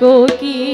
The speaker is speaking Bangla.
কোকিল